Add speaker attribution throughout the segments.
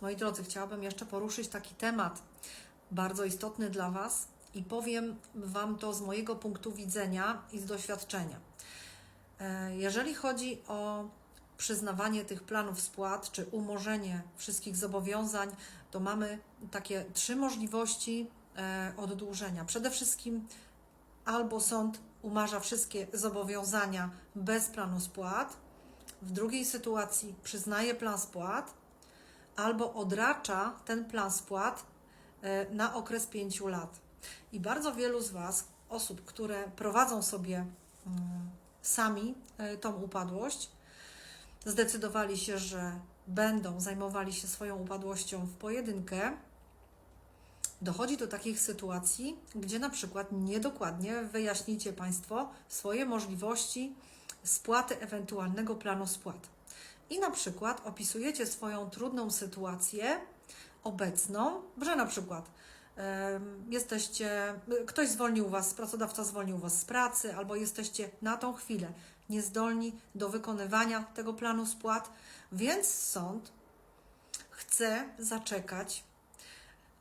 Speaker 1: moi drodzy, chciałabym jeszcze poruszyć taki temat bardzo istotny dla Was i powiem Wam to z mojego punktu widzenia i z doświadczenia. E, Jeżeli chodzi o przyznawanie tych planów spłat czy umorzenie wszystkich zobowiązań, to mamy takie trzy możliwości e, oddłużenia. Przede wszystkim albo sąd umarza wszystkie zobowiązania bez planu spłat, w drugiej sytuacji przyznaje plan spłat, albo odracza ten plan spłat e, na okres pięciu lat. I bardzo wielu z Was, osób, które prowadzą sobie mm, sami e, tą upadłość, zdecydowali się, że będą zajmowali się swoją upadłością w pojedynkę, dochodzi do takich sytuacji, gdzie na przykład niedokładnie wyjaśnicie Państwo swoje możliwości spłaty ewentualnego planu spłat. I na przykład opisujecie swoją trudną sytuację obecną, że na przykład jesteście, ktoś zwolnił Was, pracodawca zwolnił Was z pracy, albo jesteście na tą chwilę niezdolni do wykonywania tego planu spłat, więc sąd chce zaczekać,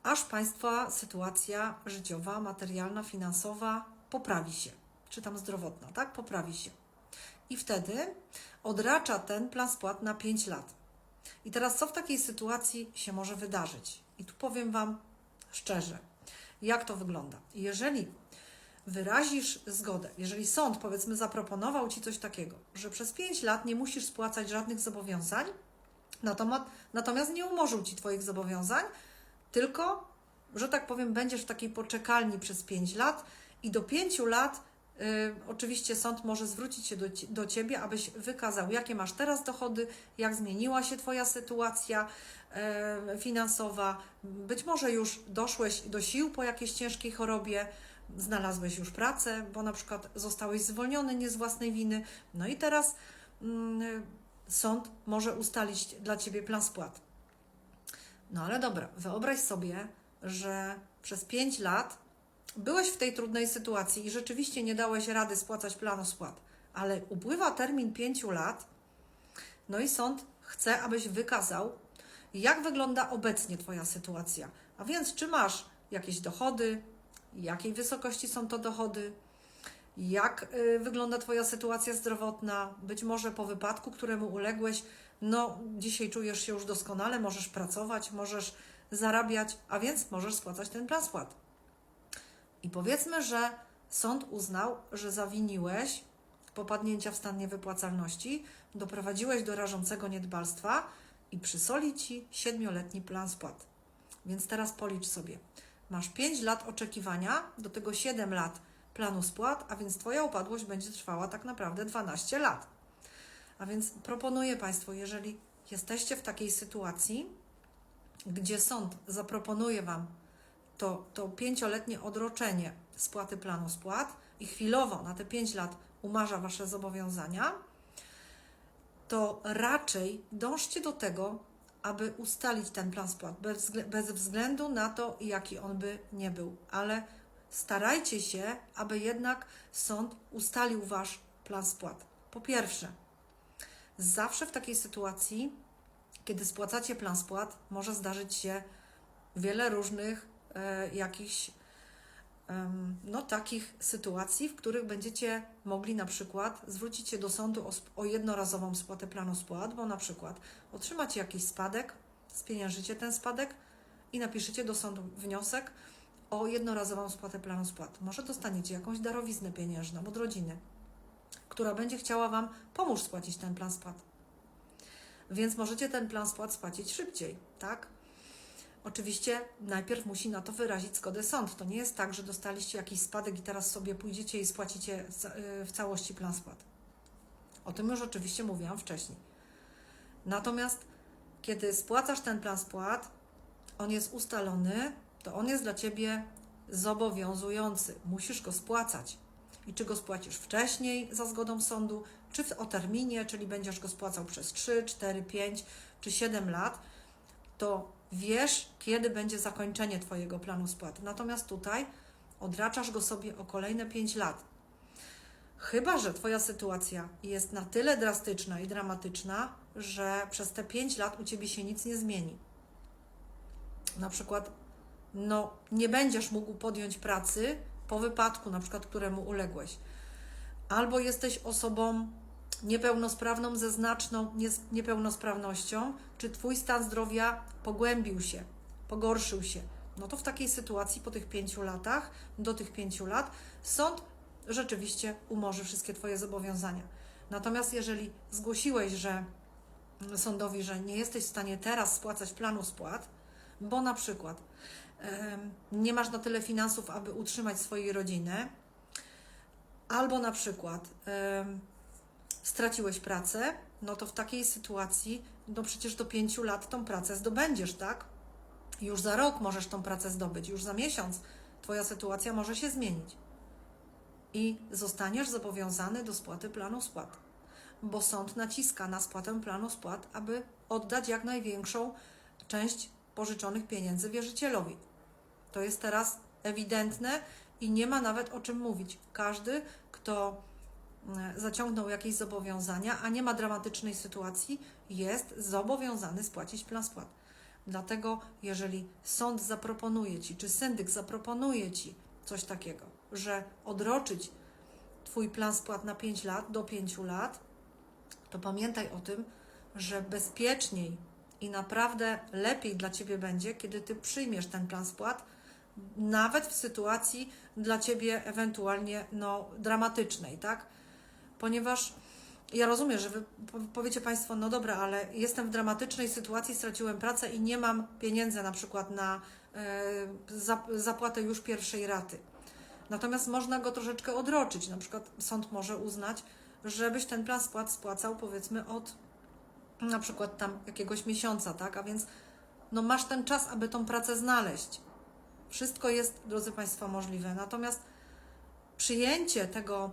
Speaker 1: aż Państwa sytuacja życiowa, materialna, finansowa poprawi się, czy tam zdrowotna, tak? Poprawi się. I wtedy odracza ten plan spłat na 5 lat. I teraz co w takiej sytuacji się może wydarzyć? I tu powiem Wam szczerze, jak to wygląda. Jeżeli wyrazisz zgodę, jeżeli sąd powiedzmy zaproponował Ci coś takiego, że przez 5 lat nie musisz spłacać żadnych zobowiązań, natomiast, nie umorzył Ci Twoich zobowiązań, tylko, że tak powiem, będziesz w takiej poczekalni przez 5 lat i do 5 lat oczywiście sąd może zwrócić się do, do Ciebie, abyś wykazał, jakie masz teraz dochody, jak zmieniła się Twoja sytuacja y, finansowa. Być może już doszłeś do sił po jakiejś ciężkiej chorobie, znalazłeś już pracę, bo na przykład zostałeś zwolniony nie z własnej winy. No i teraz mm, sąd może ustalić dla Ciebie plan spłat. No ale dobra, wyobraź sobie, że przez 5 lat byłeś w tej trudnej sytuacji i rzeczywiście nie dałeś rady spłacać planu spłat, ale upływa termin 5 lat, no i sąd chce, abyś wykazał, jak wygląda obecnie Twoja sytuacja. A więc, czy masz jakieś dochody, jakiej wysokości są to dochody, jak y, wygląda Twoja sytuacja zdrowotna, być może po wypadku, któremu uległeś, no dzisiaj czujesz się już doskonale, możesz pracować, możesz zarabiać, a więc możesz spłacać ten plan spłat. I powiedzmy, że sąd uznał, że zawiniłeś popadnięcia w stan niewypłacalności, doprowadziłeś do rażącego niedbalstwa i przysoli Ci siedmioletni plan spłat. Więc teraz policz sobie. Masz 5 lat oczekiwania, do tego 7 lat planu spłat, a więc Twoja upadłość będzie trwała tak naprawdę 12 lat. A więc proponuję Państwu, jeżeli jesteście w takiej sytuacji, gdzie sąd zaproponuje Wam to, to pięcioletnie odroczenie spłaty planu spłat i chwilowo na te 5 lat umarza Wasze zobowiązania, to raczej dążcie do tego, aby ustalić ten plan spłat, bez, bez względu na to, jaki on by nie był. Ale starajcie się, aby jednak sąd ustalił Wasz plan spłat. Po pierwsze, zawsze w takiej sytuacji, kiedy spłacacie plan spłat, może zdarzyć się wiele różnych jakichś em, no, takich sytuacji, w których będziecie mogli na przykład zwrócić się do sądu o, o jednorazową spłatę planu spłat, bo na przykład otrzymacie jakiś spadek, spieniężycie ten spadek i napiszecie do sądu wniosek o jednorazową spłatę planu spłat. Może dostaniecie jakąś darowiznę pieniężną od rodziny, która będzie chciała Wam pomóż spłacić ten plan spłat. Więc możecie ten plan spłat spłacić szybciej, tak? Oczywiście najpierw musi na to wyrazić zgodę sąd. To nie jest tak, że dostaliście jakiś spadek i teraz sobie pójdziecie i spłacicie y, w całości plan spłat. O tym już oczywiście mówiłam wcześniej. Natomiast kiedy spłacasz ten plan spłat, on jest ustalony, to on jest dla Ciebie zobowiązujący. Musisz go spłacać. I czy go spłacisz wcześniej za zgodą sądu, czy w, o terminie, czyli będziesz go spłacał przez 3, 4, 5 czy 7 lat, to wiesz, kiedy będzie zakończenie Twojego planu spłat. Natomiast tutaj odraczasz go sobie o kolejne 5 lat. Chyba, że Twoja sytuacja jest na tyle drastyczna i dramatyczna, że przez te 5 lat u Ciebie się nic nie zmieni. na przykład no, nie będziesz mógł podjąć pracy po wypadku, na przykład któremu uległeś, albo jesteś osobą niepełnosprawną ze znaczną niepełnosprawnością, czy Twój stan zdrowia pogłębił się, pogorszył się, no to w takiej sytuacji po tych pięciu latach, do tych pięciu lat, sąd rzeczywiście umorzy wszystkie Twoje zobowiązania. Natomiast jeżeli zgłosiłeś, że sądowi, że nie jesteś w stanie teraz spłacać planu spłat, bo na przykład nie masz na tyle finansów, aby utrzymać swojej rodziny, albo na przykład straciłeś pracę, no to w takiej sytuacji, no przecież do pięciu lat tą pracę zdobędziesz, tak? Już za rok możesz tą pracę zdobyć, już za miesiąc Twoja sytuacja może się zmienić. I zostaniesz zobowiązany do spłaty planu spłat, bo sąd naciska na spłatę planu spłat, aby oddać jak największą część pożyczonych pieniędzy wierzycielowi. To jest teraz ewidentne i nie ma nawet o czym mówić. Każdy, kto zaciągnął jakieś zobowiązania, a nie ma dramatycznej sytuacji, jest zobowiązany spłacić plan spłat. Dlatego, jeżeli sąd zaproponuje ci, czy syndyk zaproponuje ci coś takiego, że odroczyć Twój plan spłat na 5 lat, do 5 lat, to pamiętaj o tym, że bezpieczniej i naprawdę lepiej dla Ciebie będzie, kiedy Ty przyjmiesz ten plan spłat, nawet w sytuacji dla Ciebie ewentualnie no, dramatycznej, tak? Ponieważ ja rozumiem, że Wy po- powiecie Państwo, no dobra, ale jestem w dramatycznej sytuacji, straciłem pracę i nie mam pieniędzy na przykład na e, zap- zapłatę już pierwszej raty. Natomiast można go troszeczkę odroczyć. Na przykład sąd może uznać, żebyś ten plan spłat spłacał powiedzmy od na przykład tam jakiegoś miesiąca, tak? A więc no masz ten czas, aby tą pracę znaleźć. Wszystko jest, drodzy Państwo, możliwe. Natomiast przyjęcie tego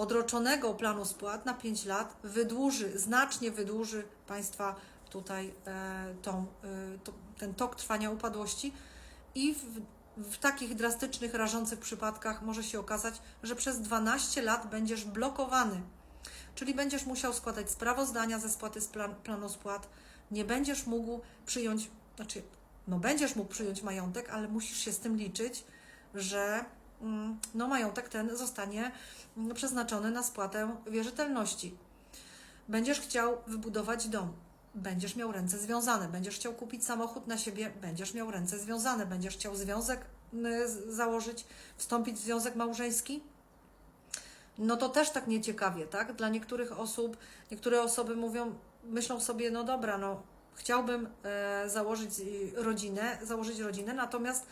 Speaker 1: odroczonego planu spłat na 5 lat wydłuży, znacznie wydłuży Państwa tutaj e, tą, e, to, ten tok trwania upadłości i w, w takich drastycznych, rażących przypadkach może się okazać, że przez 12 lat będziesz blokowany. Czyli będziesz musiał składać sprawozdania ze spłaty z plan, planu spłat, nie będziesz mógł przyjąć, znaczy, no będziesz mógł przyjąć majątek, ale musisz się z tym liczyć, że no, majątek ten zostanie mm, przeznaczony na spłatę wierzytelności. Będziesz chciał wybudować dom, będziesz miał ręce związane, będziesz chciał kupić samochód na siebie, będziesz miał ręce związane, będziesz chciał związek y, założyć, wstąpić w związek małżeński, no to też tak nieciekawie, tak? Dla niektórych osób, niektóre osoby mówią, myślą sobie, no dobra, no chciałbym e, założyć e, rodzinę, założyć rodzinę, natomiast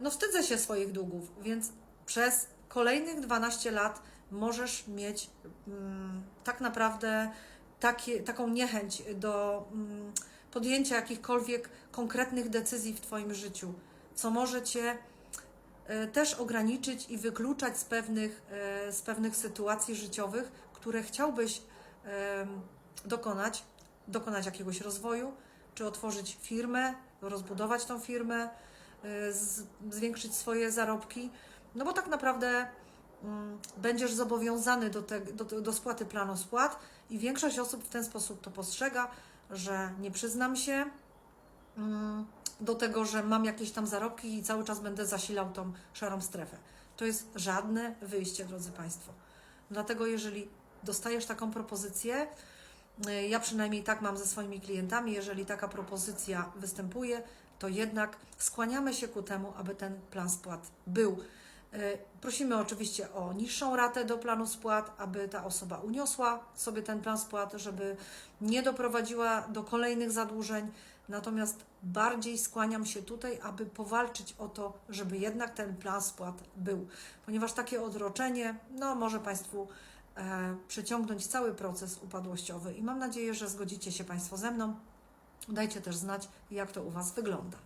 Speaker 1: no wstydzę się swoich długów, więc przez kolejnych 12 lat możesz mieć mm, tak naprawdę takie, taką niechęć do mm, podjęcia jakichkolwiek konkretnych decyzji w Twoim życiu, co może Cię e, też ograniczyć i wykluczać z pewnych, e, z pewnych sytuacji życiowych, które chciałbyś dokonać, dokonać jakiegoś rozwoju, czy otworzyć firmę, rozbudować tą firmę, e, zwiększyć swoje zarobki, no bo tak naprawdę mm, będziesz zobowiązany do, te, do, do spłaty planu spłat i większość osób w ten sposób to postrzega, że nie przyznam się, mm, do tego, że mam jakieś tam zarobki i cały czas będę zasilał tą szarą strefę. To jest żadne wyjście, drodzy Państwo. Dlatego, jeżeli dostajesz taką propozycję, y, ja przynajmniej tak mam ze swoimi klientami, jeżeli taka propozycja występuje, to jednak skłaniamy się ku temu, aby ten plan spłat był. Y, Prosimy oczywiście o niższą ratę do planu spłat, aby ta osoba uniosła sobie ten plan spłat, żeby nie doprowadziła do kolejnych zadłużeń. Natomiast bardziej skłaniam się tutaj, aby powalczyć o to, żeby jednak ten plan spłat był, ponieważ takie odroczenie no, może Państwu przeciągnąć cały proces upadłościowy i mam nadzieję, że zgodzicie się Państwo ze mną. Dajcie też znać, jak to u Was wygląda.